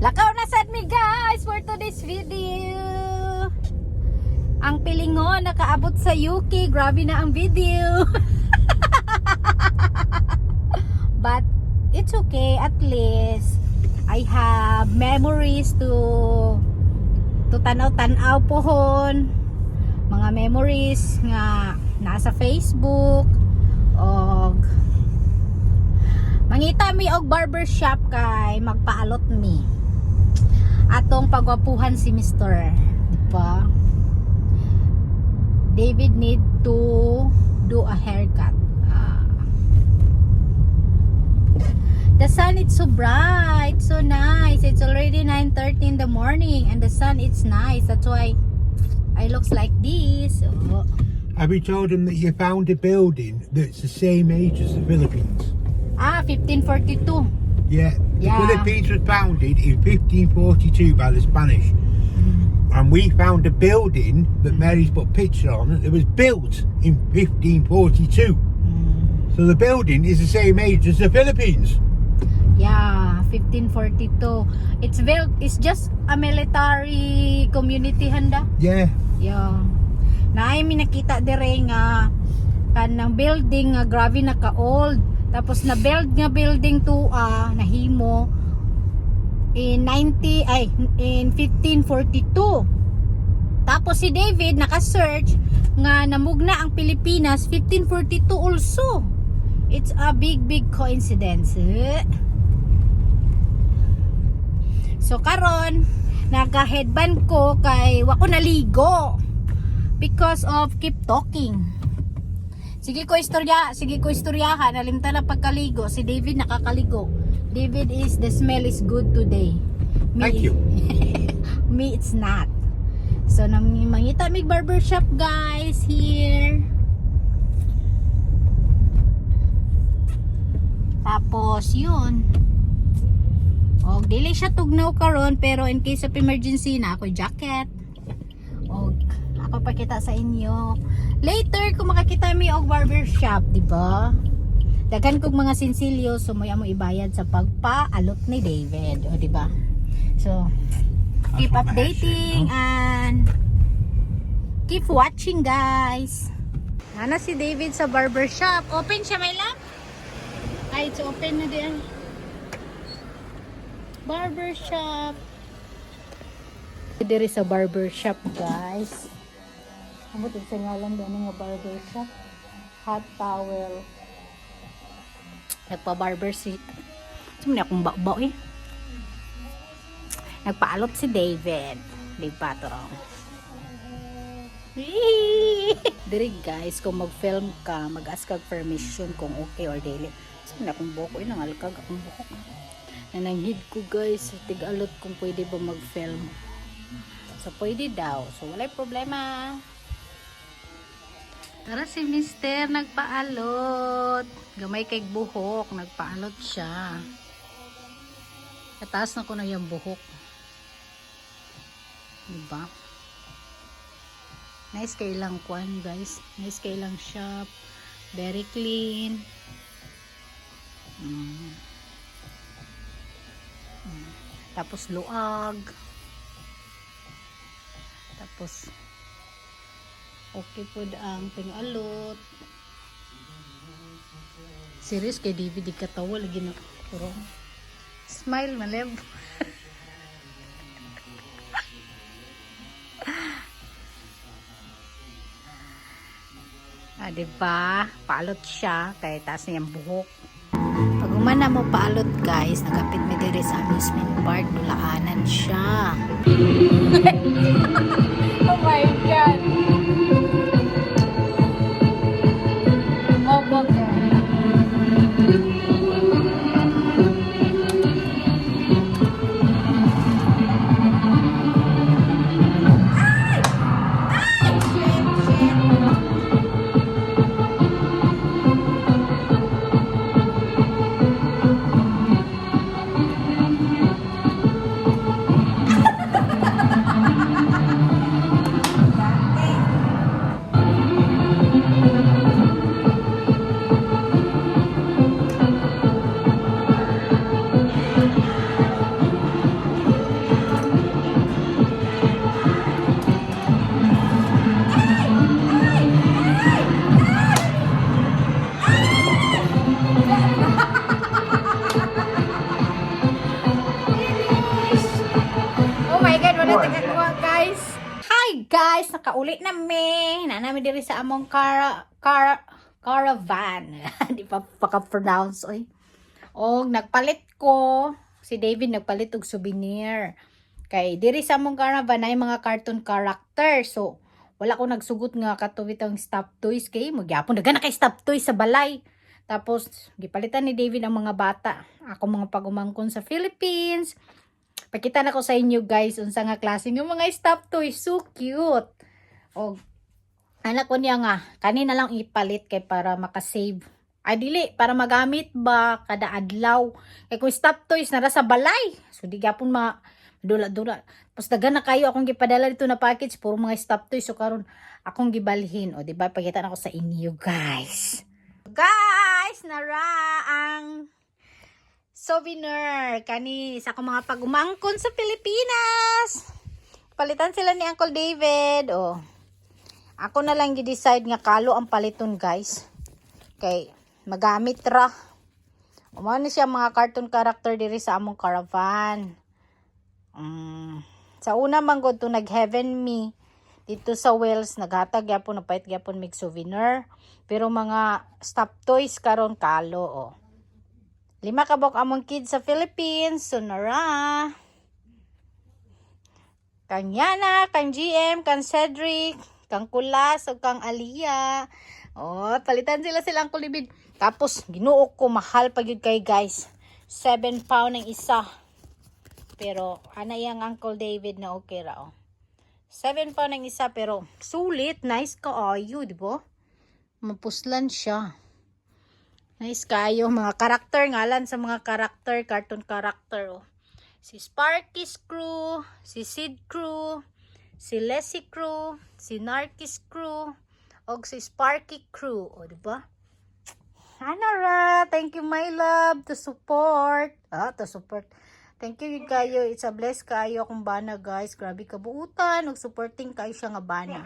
Lakaw na sad mi guys for today's video. Ang pilingon nakaabot sa UK. Grabe na ang video. But it's okay at least I have memories to to tanaw-tanaw pohon. Mga memories nga nasa Facebook og mangita mi og barbershop kay magpaalot mi atong pagwapuhan si Mr. Di ba? David need to do a haircut. Ah. The sun is so bright, so nice. It's already 9:30 in the morning and the sun is nice. That's why I looks like this. Oh. Have you told them that you found a building that's the same age as the Philippines? Ah, 1542. Yeah. The Philippines was founded in 1542 by the Spanish. Mm-hmm. And we found a building that mm-hmm. Mary's put picture on that was built in 1542. Mm-hmm. So the building is the same age as the Philippines. Yeah, 1542. It's built it's just a military community handa. Yeah. Yeah. Naay mi nakita dire nga kanang building nga grabe na ka-old. Tapos na build nga building to ah nahimo in 90 ay in 1542. Tapos si David naka-search nga namugna ang Pilipinas 1542 also. It's a big big coincidence. So karon naka-headband ko kay wako naligo because of keep talking. Sige ko istorya, sige ko istoryahan, nalimta na pagkaligo. Si David nakakaligo. David is the smell is good today. Me, Thank you. me it's not. So mangita mig barbershop guys here. Tapos yun. Og dili siya tugnaw karon pero in case of emergency na ako jacket. Og ako pakita sa inyo. Later kung makakita mi og barbershop, di ba? Daghan kog mga sinsilyo so mo ibayad sa pagpaalot ni David, o di ba? So keep my updating and keep watching guys. Ana si David sa barbershop. Open siya may love? Ay, it's open na din. Barbershop. Diri sa barbershop, guys. Ito sa ngalan doon nga barbershop? Hot towel. Nagpa-barber seat. Sumuli akong bakbaw eh. Nagpaalot si David. Di ba to? Diri guys, kung mag-film ka, mag-ask ka permission kung okay or daily. Sumuli akong buhok. Uy, nangalkag akong buhok. Nananghid ko guys. Tig-alot kung pwede ba mag-film. So, pwede daw. So, walay problema. Tara si Mister, nagpaalot. Gamay kay buhok, nagpaalot siya. Kataas na ko na yung buhok. Diba? Nice kay lang kwan guys. Nice kay lang shop. Very clean. Mm. Mm. Tapos luag. Tapos okay po ang pingalot. Serious kay David di katawa lagi na kurong. Smile maleb. ah, diba? Paalot siya kay taas niya ang buhok. Pag umana mo paalot guys, nagapit mi diri sa amusement park, dulaanan siya. oh my God! Guys, nakauli na me. Na namin diri sa among car car caravan. Di pa paka-pronounce oy. Og nagpalit ko si David nagpalit og souvenir. Kay diri sa among caravan ay mga cartoon character. So wala ko nagsugot nga katuwit ang stop toys kay magyapon daga na kay stop toys sa balay. Tapos gipalitan ni David ang mga bata. Ako mga pagumangkon sa Philippines. Pakita na ko sa inyo guys unsa nga klase ng mga stop toys so cute. Og anak ko niya nga kanina lang ipalit kay para makasave. Ay dili para magamit ba kada adlaw. Kay kung stop toys nara sa balay. So di gyapon ma dula-dula. Tapos dagan na kayo akong gipadala dito na package puro mga stop toys so karon akong gibalhin. O di ba pakita na ko sa inyo guys. Guys, nara ang souvenir kani sa akong mga pagumangkon sa Pilipinas. Palitan sila ni Uncle David. Oh. Ako na lang gi-decide nga kalo ang paliton, guys. Kay magamit ra. Umano siya mga cartoon character diri sa among caravan. Mm. Sa una man gud to nag-heaven me dito sa Wales naghatag gyapon napait gyapon mig souvenir pero mga stop toys karon kalo oh. Lima kabok among kids sa Philippines. Sonara. Kang Yana, kang GM, kang Cedric, kang Kulas, o kang Aliyah. Oh, palitan sila silang kulibid. Tapos, ginuok ko, mahal pa yun kay guys. 7 pound ang isa. Pero, ana yung Uncle David na okay ra, oh. 7 pound ang isa, pero sulit. Nice ka, ayo, di ba? Mapuslan siya. Nice kayo. Mga karakter, ngalan sa mga karakter, cartoon karakter, oh. Si Sparky Screw, si Sid Crew, si Leslie Crew, si Narkis Crew, o si Sparky Crew. O, di ba? Ano ra? Thank you, my love, to support. Ah, to support. Thank you kayo. It's a bless kayo akong bana, guys. Grabe kabuutan. Nag-supporting kayo siya nga bana.